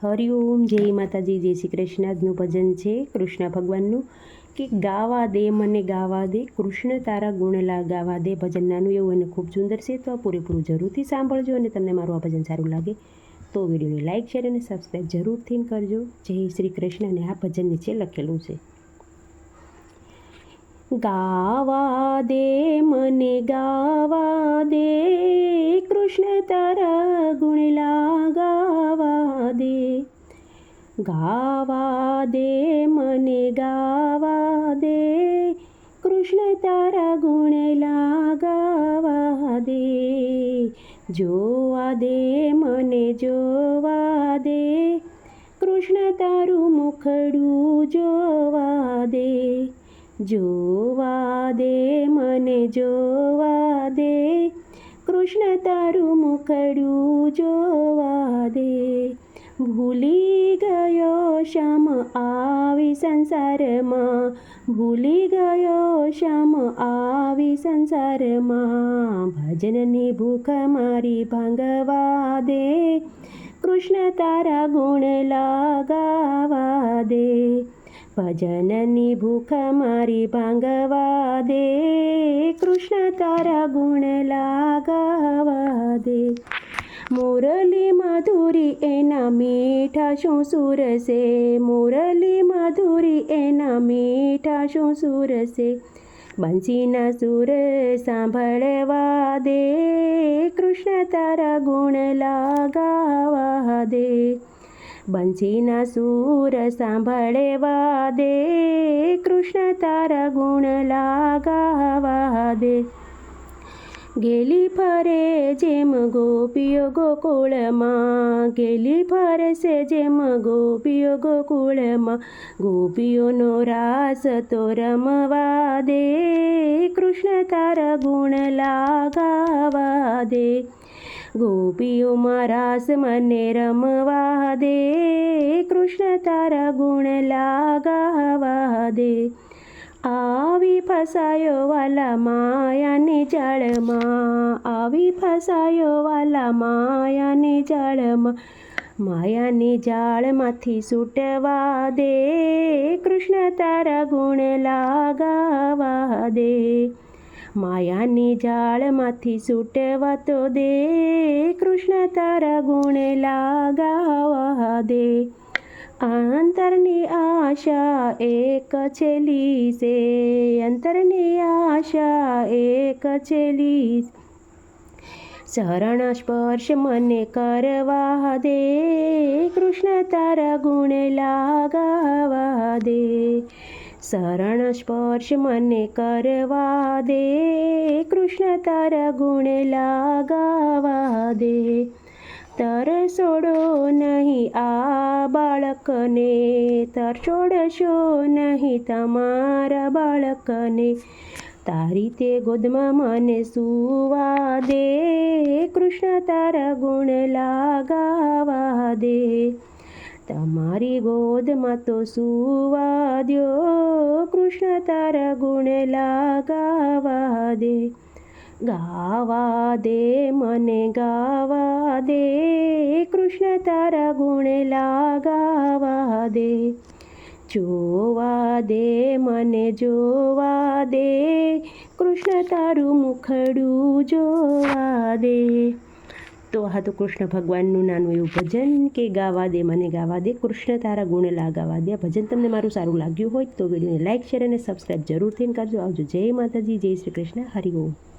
હરિઓમ જય માતાજી, જય શ્રી કૃષ્ણનું ભજન છે કૃષ્ણ ભગવાનનું. કે ગાવા દે મને ગાવા દે, કૃષ્ણ તારા ગુણલા ગાવા દે. ભજન નાનું એવું અને ખૂબ સુંદર છે તો આ પૂરેપૂરું જરૂરથી સાંભળજો અને તમને મારું આ ભજન સારું લાગે તો વિડીયોને લાઇક શેર અને સબસ્ક્રાઈબ જરૂરથી કરજો. જય શ્રી કૃષ્ણ અને આ ભજન નીચે લખેલું છે. ગાવા દે મને ગાવા દે, કૃષ્ણ તારા ગુણલા ગાવા દે. ગાવા દે, મને ગાવા દે. કૃષ્ણ તારા ગુણલા ગાવા દે. જોવા દે, મને જોવા દે. કૃષ્ણ તારું મુખડું જોવા દે. જોવા દે, મને જોવા દે. કૃષ્ણ તારું મુખડું જોવા દે. ભૂલી ગયો શ્યામ આવી સંસારમાં. ભૂલી ગયો શ્યામ આવી સંસારમાં. ભજનની ભૂખ મારી ભાંગવા દે. કૃષ્ણ તારા ગુણ લગાવા દે. ભજનની ભૂખ મારી ભાંગવા દે. કૃષ્ણ તારા ગુણ લાગવા દે. મુરલી માધુરી એના મીઠા શું સુરસે મુરલી માધુરી એના મીઠા શું સુરસે બંસીના સુર સાંભળવા દે, કૃષ્ણ તારા ગુણ લાગાવા દે. બંસીના સૂર સાંભળવા દે, કૃષ્ણ તારા ગુણ લાગાવા દે. ગેલી ફરે જેમ ગોપીઓ ગોકુળમાં, ગેલી ફરશે જેમ ગોપીઓ ગોકુળમાં. ગોપીઓનો રાસ તો રમવા દે, કૃષ્ણ તારા ગુણ લાગાવા દે. ગોપીઓમાં રાસ મને રમવા દે, કૃષ્ણ તારા ગુણ લાગાવા દે. આવી ફસાયો વાલા માયાની જાળમાં, આવી ફસાયો વાલા માયાની જાળમાં, માયાની જાળમાંથી છૂટવા દે, કૃષ્ણ તારા ગુણ લાગાવા દે. માયાની જાળમાંથી છૂટવા તો દે, કૃષ્ણ તારા ગુણ લાગાવા દે. અંતરની આશા એક છેલી છે. અંતરની આશા એક છેલી શરણ સ્પર્શ મને કરવા દે. કૃષ્ણ તારા ગુણ લાગાવા દે. શરણ સ્પર્શ મને કરવા દે. કૃષ્ણ તારા ગુણ લાગાવા દે. તરસોડો નહીં બાળકને તરછોડશો નહીં તમારા બાળકને. તારી તે ગોદમાં મને સુવા દે, કૃષ્ણ તારા ગુણ લાગાવા દે. તમારી ગોદમાં તો સુવા દ્યો, કૃષ્ણ તારા ગુણ લાગાવા દે. ગાવા દે, મને ગાવા દે, કૃષ્ણ તારા ગુણ લાગાવા દે. જોવા દે, મને જોવા દે, કૃષ્ણ તારું મુખડું જોવા દે. તો આ તો કૃષ્ણ ભગવાનનું નાનું એવું ભજન કે ગાવા દે, મને ગાવા દે, કૃષ્ણ તારા ગુણ લાગાવા દે. ભજન તમને મારું સારું લાગ્યું હોય તો વિડીયોને લાઇક શેર અને સબસ્ક્રાઈબ જરૂરથી કરજો. આવજો. જય માતાજી, જય શ્રી કૃષ્ણ. હરિ ઓમ.